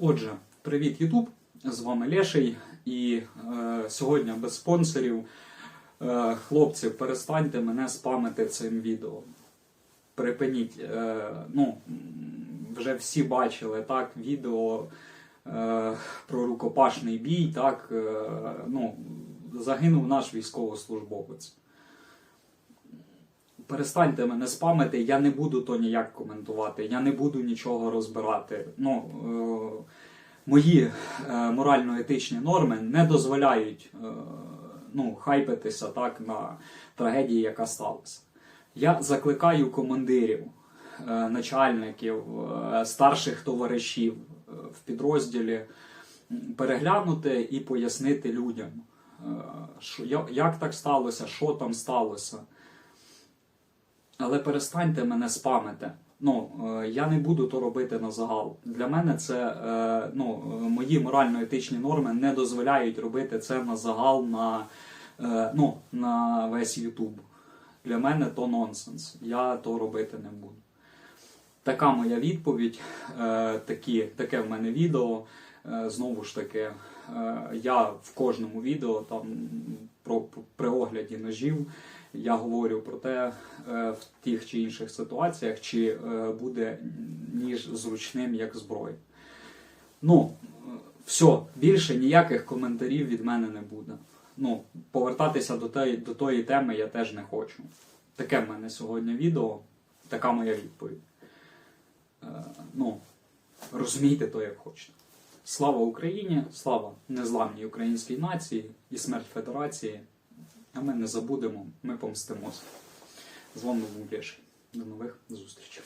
Отже, привіт, Ютуб! З вами Леший. І е, сьогодні без спонсорів. Е, хлопці, перестаньте мене спамити цим відео. Припиніть. Е, ну, вже всі бачили так, відео е, про рукопашний бій. Так, е, ну, загинув наш військовослужбовець. Перестаньте мене спамити, я не буду то ніяк коментувати, я не буду нічого розбирати. Ну, е, мої е, морально-етичні норми не дозволяють е, ну, хайпитися так на трагедії, яка сталася. Я закликаю командирів, е, начальників, е, старших товаришів е, в підрозділі переглянути і пояснити людям, е, що, як так сталося, що там сталося. Але перестаньте мене спамити. Ну, е, я не буду то робити на загал. Для мене це е, ну, е, мої морально-етичні норми не дозволяють робити це на загал на, ну, на весь Ютуб. Для мене то нонсенс. Я то робити не буду. Така моя відповідь. Такі, таке в мене відео. Знову ж таки, я в кожному відео там про при огляді ножів я говорю про те, е, в тих чи інших ситуаціях, чи е, буде ніж зручним як зброя. Ну, все, більше ніяких коментарів від мене не буде. Ну, повертатися до тої, до тої теми я теж не хочу. Таке в мене сьогодні відео, така моя відповідь. Е, ну, розумійте то, як хочете. Слава Україні, слава незламній українській нації і смерть Федерації. А ми не забудемо, ми помстимося. З вами був Леший. До нових зустрічей.